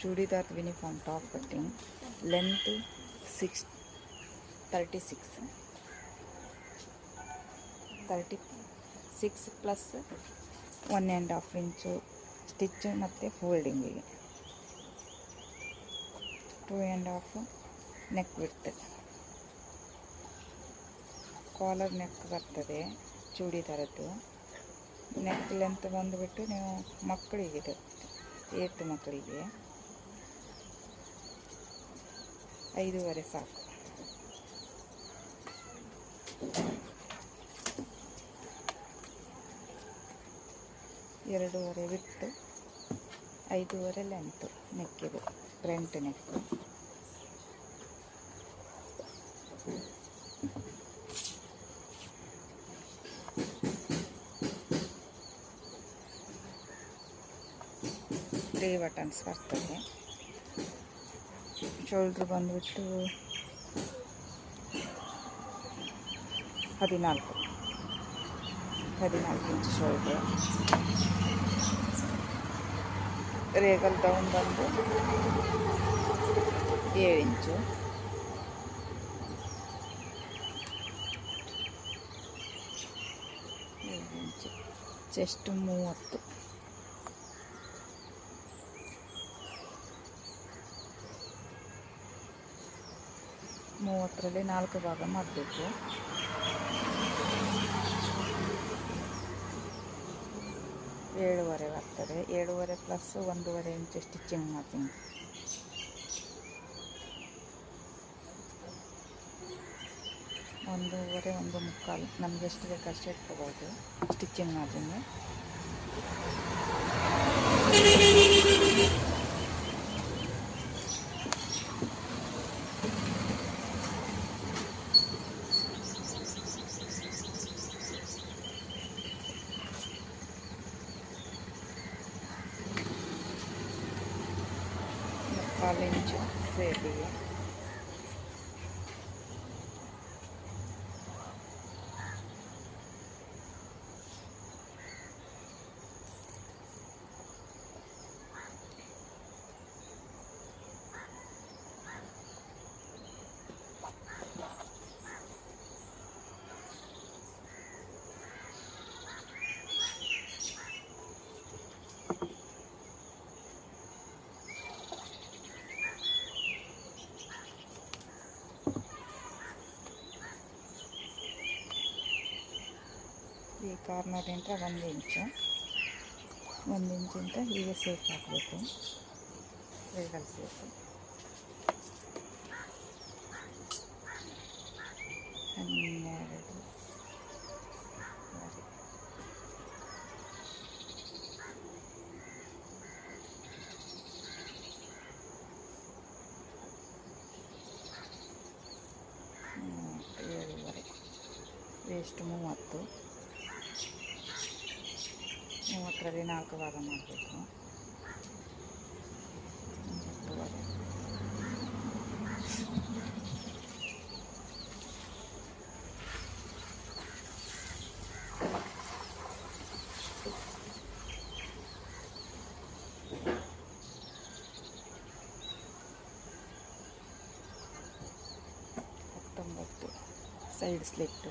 Churidar uniform top cutting length six thirty six thirty six plus one and half inch stitch ಮತ್ತು ಫೋಲ್ಡಿಂಗಿಗೆ two and half neck ಬಿಡ್ತದೆ collar neck ಬರ್ತದೆ ಚೂಡಿದಾರದ್ದು. Neck length ಬಂದುಬಿಟ್ಟು ನೀವು ಮಕ್ಕಳಿಗೆ ಏತ್ ಮಕ್ಕಳಿಗೆ. ಐದೂವರೆ ಸಾಕು ಎರಡೂವರೆ ವಿತ್ತು ಐದೂವರೆ length ನೆಕ್ಕಿದು front neck three buttons ಬರ್ತದೆ ಶೋಲ್ಡ್ರ್ ಬಂದುಬಿಟ್ಟು ಹದಿನಾಲ್ಕು. ಹದಿನಾಲ್ಕು ಇಂಚು ಶೋಲ್ಡ್ರ್ ರೇಗಲ್ ಡೌನ್ ಬಂದು ಏಳು ಇಂಚು ಏಳು ಇಂಚು ಚೆಸ್ಟ್ ಮೂವತ್ತು. ಮೂವತ್ತರಲ್ಲಿ ನಾಲ್ಕು ಭಾಗ ಮಾಡಬೇಕು. ಏಳುವರೆ ಬರ್ತದೆ ಏಳುವರೆ ಪ್ಲಸ್ ಒಂದೂವರೆ ಇಂಚು ಸ್ಟಿಚಿಂಗ್ ಮಾಡ್ತೀನಿ. ಒಂದೂವರೆ, ಒಂದು ಮುಕ್ಕಾಲು. ನಮ್ಗೆ ಎಷ್ಟು ಬೇಕು ಅಷ್ಟು ಇಟ್ಕೋಬೋದು. ಸ್ಟಿಚಿಂಗ್ ಮಾಡಿದ್ರೆ направлені через Сербію. ಈ ಕಾರ್ನರಿಂದ ಒಂದು ಇಂಚು ಒಂದು ಇಂಚಿಂದ ಹೀಗೆ ಸೇಫ್ ಹಾಕಬೇಕು ರೇಗಲ್ ಸೇಫು ಹನ್ನೆರಡು ವರೆ. ಮೂವತ್ತು ಏಳುವರೆ ವೇಸ್ಟ್ ಮೂವತ್ತು ಮೂವತ್ತರಲ್ಲಿ ನಾಲ್ಕು ಭಾಗ ಮಾಡಬೇಕು. ಹತ್ತೊಂಬತ್ತು. Side slit.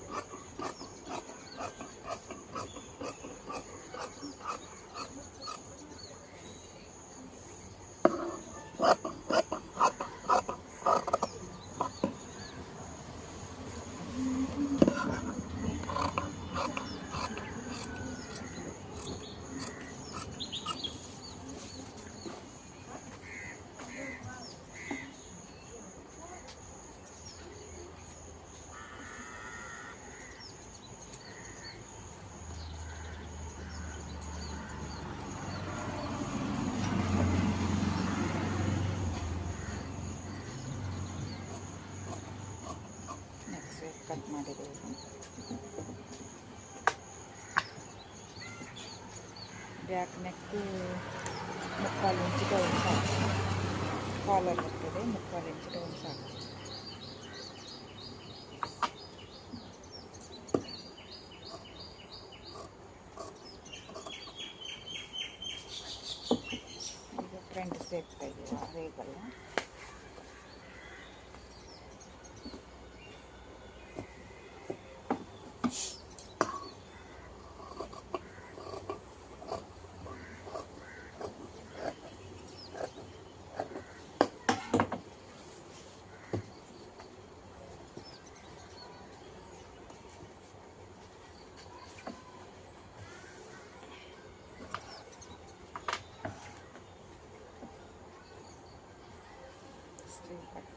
ಮಾಡಿದ್ದೇವೆ ಬ್ಯಾಕ್ ನೆಕ್ ಮುಕ್ಕಾಲು ಇಂಚು ಡೌನ್ ಸಾಕು ಕಾಲರ್ ಬರ್ತದೆ ಮುಕ್ಕಾಲು ಇಂಚು ಡೌನ್ ಸಾಕು ಈಗ ಫ್ರಂಟ್ ಸೇರ್ತಾ ಇದೀವಿ ರೇಗಲ್ಲ ಸ್ಲೀವ್ ಕಟ್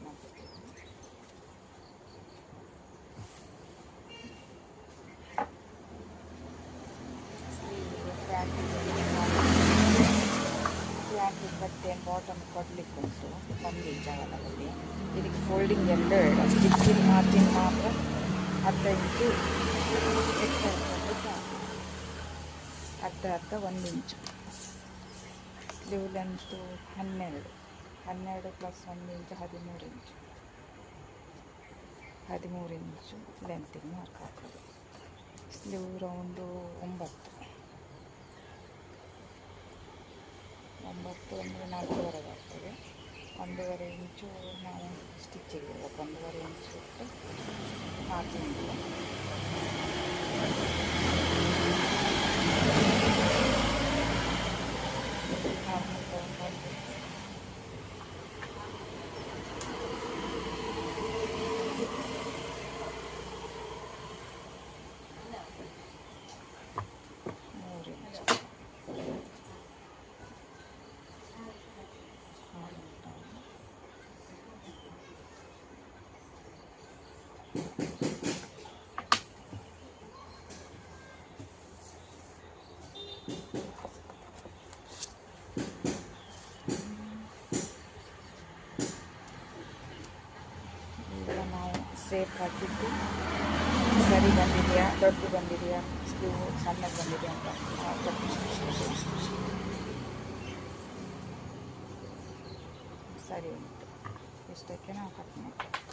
ಪ್ಯಾಂಟಿಗೆ ಪ್ಯಾಂಟಿಗೆ ಬಟ್ಟೆ ಬಾಟಮ್ ಕೊಡಲಿಕ್ಕೆ ಉಂಟು ಒಂದು ಜಾಗದಲ್ಲಿ ಇದಕ್ಕೆ ಫೋಲ್ಡಿಂಗ್ ಬೇಡ ಸ್ಟಿಚಿಂಗ್ ಮಾರ್ಜಿನ್ ಮಾತ್ರ ಸಾಕು ಅರ್ಧ ಅರ್ಧ ಒಂದು ಇಂಚು. ಸ್ಲೀವ್ ಲೆಂತು ಹನ್ನೆರಡು. ಹನ್ನೆರಡು ಪ್ಲಸ್ ಒಂದು ಇಂಚು ಹದಿಮೂರು ಇಂಚು ಹದಿಮೂರು ಇಂಚು ಲೆಂತಿಗೆ ಮಾರ್ಕ್ ಹಾಕೋದು ಸ್ಲೀವ್ ರೌಂಡು ಒಂಬತ್ತು ಒಂಬತ್ತು ಅಂದರೆ ನಾಲ್ಕೂವರೆಗೆ ಆಗ್ತದೆ ಒಂದೂವರೆ ಇಂಚು ನಾವು ಸ್ಟಿಚ್ಚಿಗೆ ಇರಬೇಕು ಒಂದೂವರೆ ಇಂಚು ಇಟ್ಟು ಮಾರ್ಜಿನ್ ಸೇಫ್ ಹಾಕಿದ್ದು ಸರಿ ಬಂದಿದೆಯಾ ದೊಡ್ಡದು ಬಂದಿದೆಯಾ ಸ್ಲೀವ್ ಸಣ್ಣಗೆ ಬಂದಿದೆಯಾ ಅಂತ ಸರಿ ಉಂಟು. ಇಷ್ಟಕ್ಕೆ ನಾವು ಕಟ್ ಮಾಡ್ತೀವಿ.